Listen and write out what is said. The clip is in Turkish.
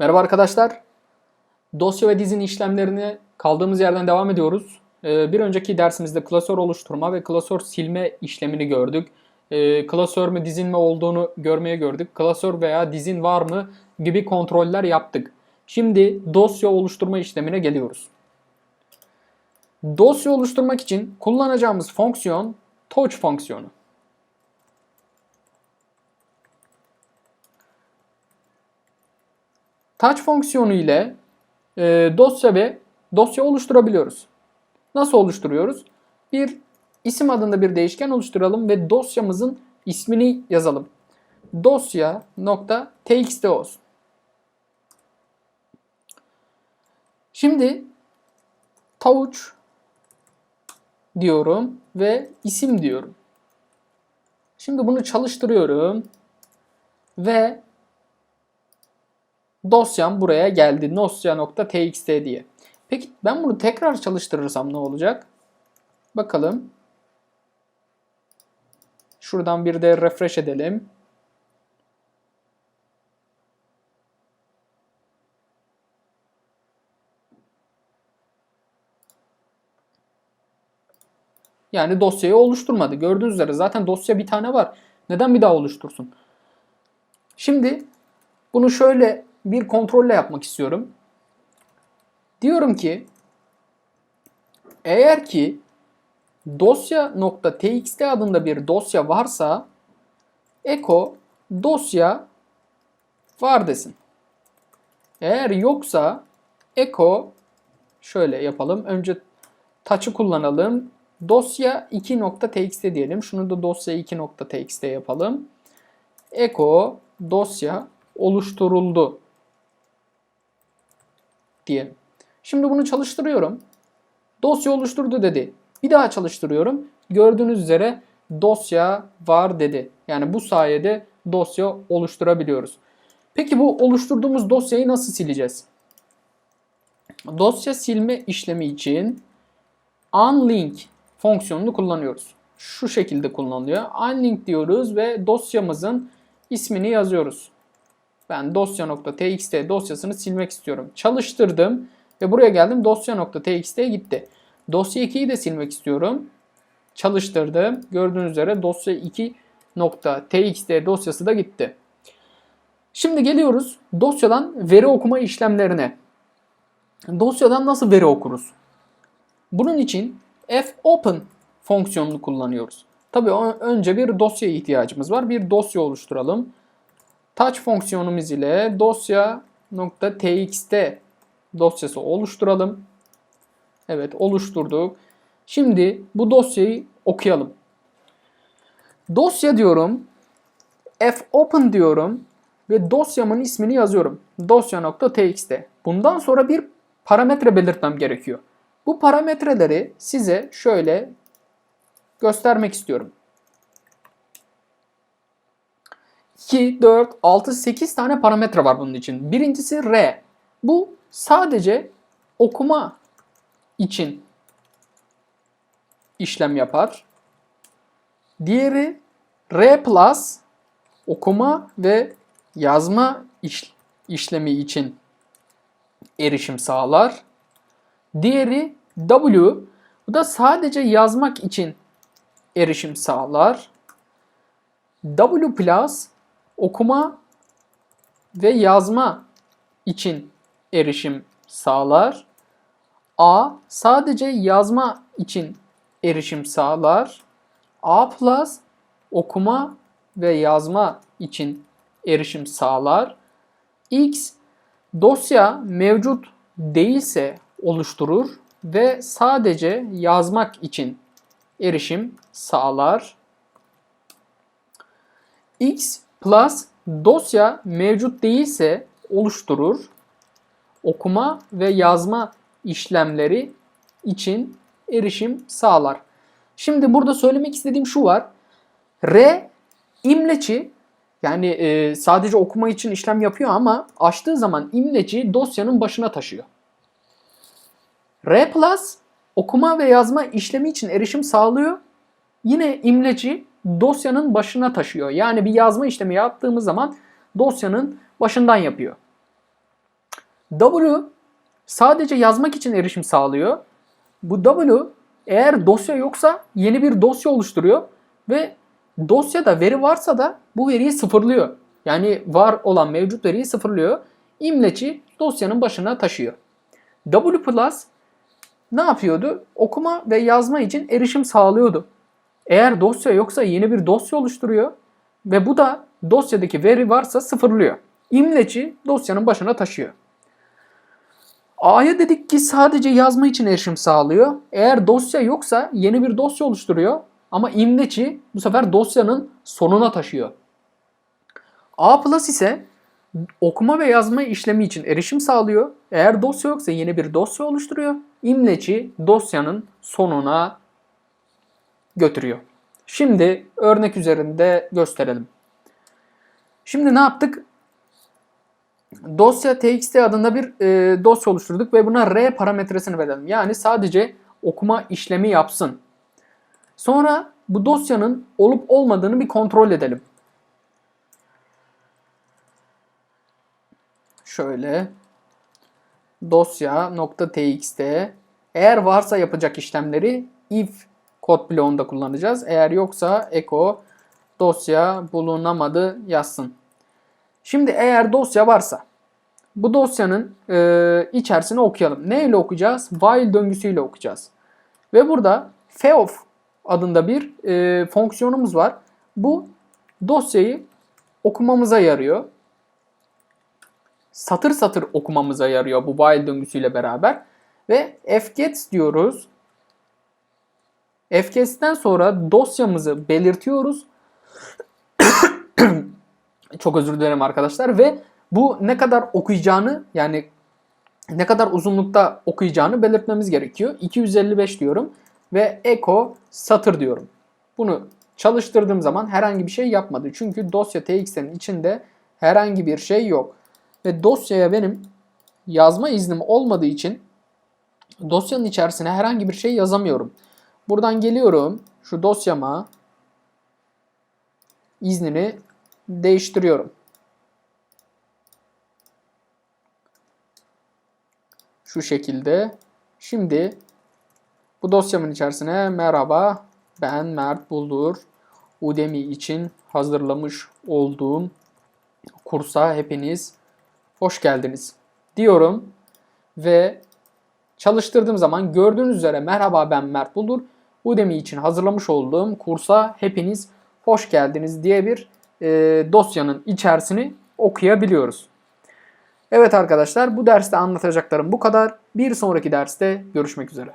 Merhaba arkadaşlar. Dosya ve dizin işlemlerini kaldığımız yerden devam ediyoruz. Ee, Bir önceki dersimizde klasör oluşturma ve klasör silme işlemini gördük. Ee, Klasör mü dizin mi olduğunu görmeye gördük. Klasör veya dizin var mı gibi kontroller yaptık. Şimdi dosya oluşturma işlemine geliyoruz. Dosya oluşturmak için kullanacağımız fonksiyon touch fonksiyonu. Touch fonksiyonu ile e, dosya ve dosya oluşturabiliyoruz. Nasıl oluşturuyoruz? Bir isim adında bir değişken oluşturalım ve dosyamızın ismini yazalım. Dosya nokta txt olsun. Şimdi touch diyorum ve isim diyorum. Şimdi bunu çalıştırıyorum ve dosyam buraya geldi. Dosya.txt diye. Peki ben bunu tekrar çalıştırırsam ne olacak? Bakalım. Şuradan bir de refresh edelim. Yani dosyayı oluşturmadı. Gördüğünüz üzere zaten dosya bir tane var. Neden bir daha oluştursun? Şimdi bunu şöyle bir kontrolle yapmak istiyorum. Diyorum ki eğer ki dosya.txt adında bir dosya varsa echo dosya var desin. Eğer yoksa echo şöyle yapalım. Önce touch'ı kullanalım. Dosya 2.txt diyelim. Şunu da dosya 2.txt yapalım. Echo dosya oluşturuldu diye. Şimdi bunu çalıştırıyorum. Dosya oluşturdu dedi. Bir daha çalıştırıyorum. Gördüğünüz üzere dosya var dedi. Yani bu sayede dosya oluşturabiliyoruz. Peki bu oluşturduğumuz dosyayı nasıl sileceğiz? Dosya silme işlemi için unlink fonksiyonunu kullanıyoruz. Şu şekilde kullanılıyor. Unlink diyoruz ve dosyamızın ismini yazıyoruz. Ben dosya.txt dosyasını silmek istiyorum. Çalıştırdım ve buraya geldim dosya.txt'ye gitti. Dosya 2'yi de silmek istiyorum. Çalıştırdım. Gördüğünüz üzere dosya 2.txt dosyası da gitti. Şimdi geliyoruz dosyadan veri okuma işlemlerine. Dosyadan nasıl veri okuruz? Bunun için fopen fonksiyonunu kullanıyoruz. Tabii önce bir dosya ihtiyacımız var. Bir dosya oluşturalım. Touch fonksiyonumuz ile dosya.txt dosyası oluşturalım. Evet oluşturduk. Şimdi bu dosyayı okuyalım. Dosya diyorum. fopen diyorum. Ve dosyamın ismini yazıyorum. Dosya.txt. Bundan sonra bir parametre belirtmem gerekiyor. Bu parametreleri size şöyle göstermek istiyorum. 2, 4, 6, 8 tane parametre var bunun için. Birincisi R. Bu sadece okuma için işlem yapar. Diğeri R plus okuma ve yazma iş, işlemi için erişim sağlar. Diğeri W bu da sadece yazmak için erişim sağlar. W plus okuma ve yazma için erişim sağlar. A sadece yazma için erişim sağlar. A plus okuma ve yazma için erişim sağlar. X dosya mevcut değilse oluşturur ve sadece yazmak için erişim sağlar. X plus dosya mevcut değilse oluşturur. Okuma ve yazma işlemleri için erişim sağlar. Şimdi burada söylemek istediğim şu var. R imleci yani e, sadece okuma için işlem yapıyor ama açtığı zaman imleci dosyanın başına taşıyor. R plus okuma ve yazma işlemi için erişim sağlıyor. Yine imleci dosyanın başına taşıyor. Yani bir yazma işlemi yaptığımız zaman dosyanın başından yapıyor. W sadece yazmak için erişim sağlıyor. Bu W eğer dosya yoksa yeni bir dosya oluşturuyor ve dosyada veri varsa da bu veriyi sıfırlıyor. Yani var olan mevcut veriyi sıfırlıyor. İmleci dosyanın başına taşıyor. W Plus ne yapıyordu? Okuma ve yazma için erişim sağlıyordu. Eğer dosya yoksa yeni bir dosya oluşturuyor ve bu da dosyadaki veri varsa sıfırlıyor. İmleci dosyanın başına taşıyor. A'ya dedik ki sadece yazma için erişim sağlıyor. Eğer dosya yoksa yeni bir dosya oluşturuyor ama imleci bu sefer dosyanın sonuna taşıyor. A Plus ise okuma ve yazma işlemi için erişim sağlıyor. Eğer dosya yoksa yeni bir dosya oluşturuyor. İmleci dosyanın sonuna götürüyor. Şimdi örnek üzerinde gösterelim. Şimdi ne yaptık? Dosya txt adında bir e, dosya oluşturduk ve buna r parametresini verelim. Yani sadece okuma işlemi yapsın. Sonra bu dosyanın olup olmadığını bir kontrol edelim. Şöyle dosya.txt eğer varsa yapacak işlemleri if kod bloğunda kullanacağız. Eğer yoksa echo dosya bulunamadı yazsın. Şimdi eğer dosya varsa bu dosyanın e, içerisini okuyalım. Ne ile okuyacağız? While döngüsüyle okuyacağız. Ve burada feof adında bir e, fonksiyonumuz var. Bu dosyayı okumamıza yarıyor. Satır satır okumamıza yarıyor bu while döngüsüyle beraber. Ve fgets diyoruz. Fgets'ten sonra dosyamızı belirtiyoruz. Çok özür dilerim arkadaşlar ve bu ne kadar okuyacağını yani ne kadar uzunlukta okuyacağını belirtmemiz gerekiyor. 255 diyorum ve echo satır diyorum. Bunu çalıştırdığım zaman herhangi bir şey yapmadı. Çünkü dosya txt'nin içinde herhangi bir şey yok. Ve dosyaya benim yazma iznim olmadığı için dosyanın içerisine herhangi bir şey yazamıyorum. Buradan geliyorum şu dosyama iznini değiştiriyorum. Şu şekilde. Şimdi bu dosyamın içerisine merhaba ben Mert Buldur. Udemy için hazırlamış olduğum kursa hepiniz hoş geldiniz diyorum ve çalıştırdığım zaman gördüğünüz üzere merhaba ben Mert Buldur. Udemy için hazırlamış olduğum kursa hepiniz hoş geldiniz diye bir e, dosyanın içerisini okuyabiliyoruz. Evet arkadaşlar bu derste anlatacaklarım bu kadar. Bir sonraki derste görüşmek üzere.